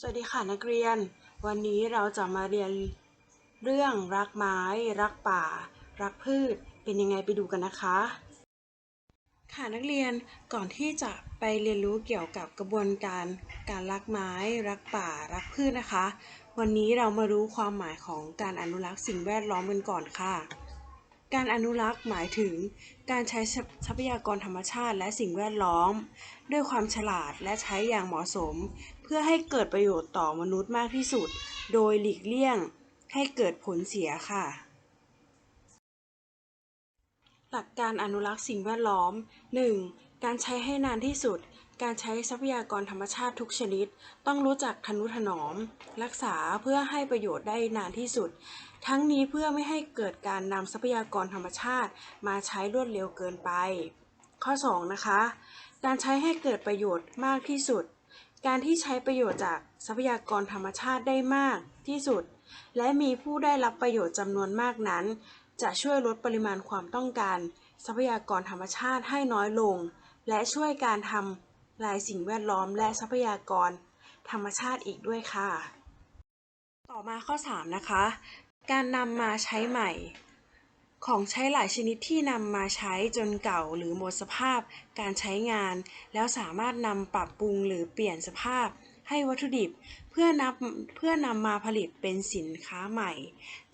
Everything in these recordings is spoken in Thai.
สวัสดีค่ะนักเรียน วันนี้เราจะมาเรียนเรื่องรักไม้ รักป่า รักพืชเป็นยังไงไปดูกันนะคะ ค่ะนักเรียนก่อนที่จะไปเรียนรู้เกี่ยวกับกระบวนการการรักไม้ รักป่า รักพืชนะคะ วันนี้เรามารู้ความหมายของการอนุรักษ์สิ่งแวดล้อมกันก่อนค่ะ การอนุรักษ์หมายถึงการใช้ทรัพยากรธรรมชาติและสิ่งแวดล้อม ด้วยความฉลาดและใช้อย่างเหมาะสม เพื่อให้เกิดประโยชน์ต่อมนุษย์มากที่สุด โดยหลีกเลี่ยงให้เกิดผลเสียค่ะ หลักการอนุรักษ์สิ่งแวดล้อม 1. การใช้ให้นานที่สุด การใช้ทรัพยากรธรรมชาติทุกชนิด ต้องรู้จักทนุถนอม รักษาเพื่อให้ประโยชน์ได้นานที่สุด ทั้งนี้เพื่อไม่ให้เกิดการนำทรัพยากรธรรมชาติ มาใช้รวดเร็วเกินไป ข้อ 2 นะคะ การใช้ให้เกิดประโยชน์มากที่สุด การที่ใช้ประโยชน์จากทรัพยากรธรรมชาติได้มากที่สุด และมีผู้ได้รับประโยชน์จำนวนมากนั้น จะช่วยลดปริมาณความต้องการ ทรัพยากรธรรมชาติให้น้อยลง และช่วยการทำลายสิ่งแวดล้อมและทรัพยากร ธรรมชาติอีกด้วยค่ะ ต่อมาข้อ 3 นะคะ การนำมาใช้ใหม่ ของใช้หลายชนิดที่นำมาใช้จนเก่าหรือหมดสภาพการใช้งาน แล้วสามารถนำปรับปรุงหรือเปลี่ยนสภาพให้วัตถุดิบเพื่อนำเพื่อนำมาผลิตเป็นสินค้าใหม่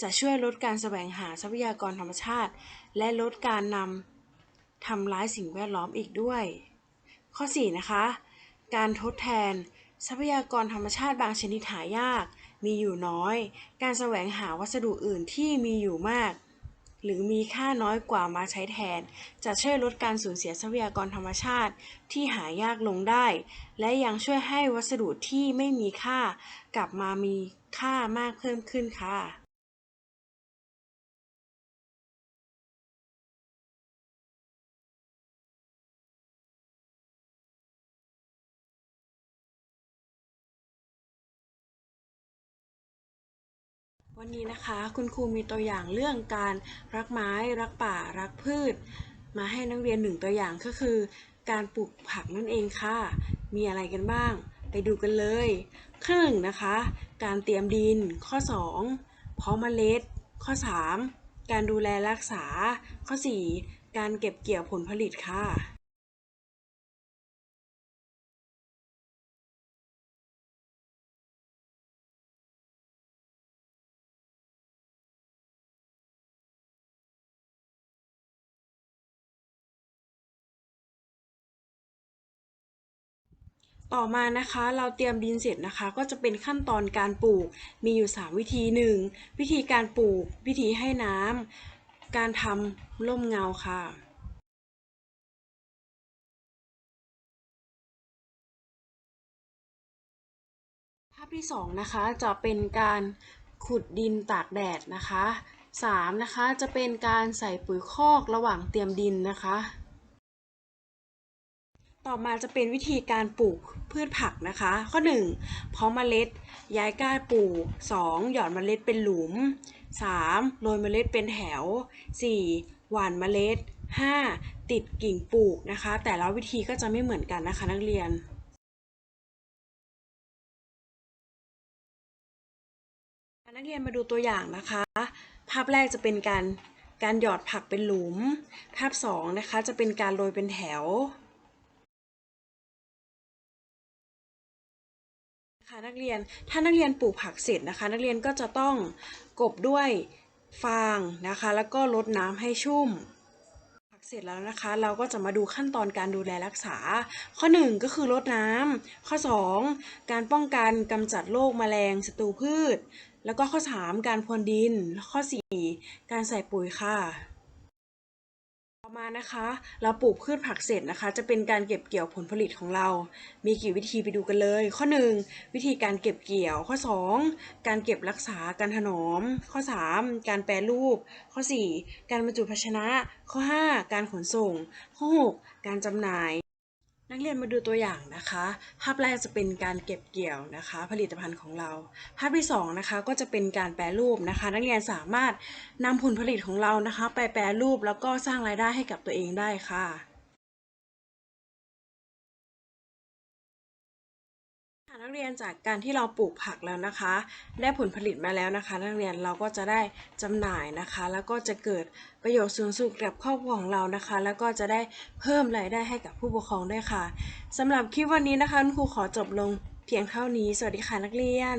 จะช่วยลดการแสวงหาทรัพยากรธรรมชาติ และลดการนำทำร้ายสิ่งแวดล้อมอีกด้วย ข้อ 4 นะคะ การทดแทนทรัพยากรธรรมชาติบางชนิดหายาก มีอยู่น้อย การแสวงหาวัสดุอื่นที่มีอยู่มาก หรือมีค่าน้อยกว่ามาใช้แทน จะช่วยลดการสูญเสียทรัพยากรธรรมชาติที่หายากลงได้ และยังช่วยให้วัสดุที่ไม่มีค่ากลับมามีค่ามากเพิ่มขึ้นค่ะ วันนี้นะคะคุณครูมีตัวอย่างเรื่องการรักไม้รักป่ารักพืช มาให้นักเรียนหนึ่งตัวอย่างก็คือ การปลูกผักนั่นเองค่ะ มีอะไรกันบ้าง ไปดูกันเลย ข้อหนึ่งนะคะ การเตรียมดินข้อ 2 เพาะเมล็ด ข้อ 3 การดูแลรักษาข้อ 4 การเก็บเกี่ยวผลผลิตค่ะ ต่อมานะคะเราเตรียมดินเสร็จนะคะ ก็จะเป็นขั้นตอนการปลูกมีอยู่ 3 วิธี 1. วิธีการปลูก วิธีให้น้ำการทำร่มเงาค่ะภาพที่ 2 นะคะจะเป็นการขุดดินตากแดดนะคะ 3. นะคะจะเป็นการใส่ปุ๋ยคอกระหว่างเตรียมดินนะคะ ต่อมาจะเป็นวิธีการปลูกพืชผักนะคะ ข้อ 1. เพาะเมล็ด ย้ายก้านปลูก 2. หย่อนเมล็ดเป็นหลุม 3. โรยเมล็ดเป็นแถว 4. หว่านเมล็ด 5. ติดกิ่งปลูกนะคะ แต่ละวิธีก็จะไม่เหมือนกันนะคะนักเรียนนักเรียนมาดูตัวอย่างนะคะ ภาพแรกจะเป็นการการหยอดผักเป็นหลุม ภาพสองนะคะจะเป็นการโรยเป็นแถว นักเรียน ถ้านักเรียนปลูกผักเสร็จนะคะ นักเรียนก็จะต้องกบด้วยฟางนะคะ แล้วก็รดน้ำให้ชุ่ม ผักเสร็จแล้วนะคะ เราก็จะมาดูขั้นตอนการดูแลรักษา ข้อ 1 ก็คือรดน้ำข้อ 2 การป้องกันกำจัดโรคแมลงศัตรูพืช แล้วก็ข้อ 3 การพรวนดิน ข้อ 4 การใส่ปุ๋ยค่ะ มานะคะ เราปลูกพืชผักเสร็จนะคะ จะเป็นการเก็บเกี่ยวผลผลิตของเรา มีกี่วิธีไปดูกันเลย ข้อ 1 วิธีการเก็บเกี่ยว ข้อ 2 การเก็บรักษาการถนอม ข้อ 3 การแปรรูป ข้อ 4 การบรรจุภาชนะ ข้อ 5 การขนส่ง ข้อ 6 การจำหน่าย นักเรียนมาดูตัวอย่างนะคะ ภาพแรกจะเป็นการเก็บเกี่ยวนะคะ ผลิตภัณฑ์ของเรา ภาพที่2นะคะก็จะเป็นการแปรรูปนะคะ นักเรียนสามารถนำผลผลิตของเรานะคะ ไปแปรรูปแล้วก็สร้างรายได้ให้กับตัวเองได้ค่ะ นักเรียนจากการที่เราปลูกผักแล้วนะคะ ได้ผลผลิตมาแล้วนะคะ นักเรียนเราก็จะได้จำหน่ายนะคะ แล้วก็จะเกิดประโยชน์สูงสุดกับครอบครัวของเรานะคะ แล้วก็จะได้เพิ่มรายได้ให้กับผู้ปกครองด้วยค่ะสำหรับคลิปวันนี้นะคะคุณครูขอจบลงเพียงเท่านี้ สวัสดีค่ะนักเรียน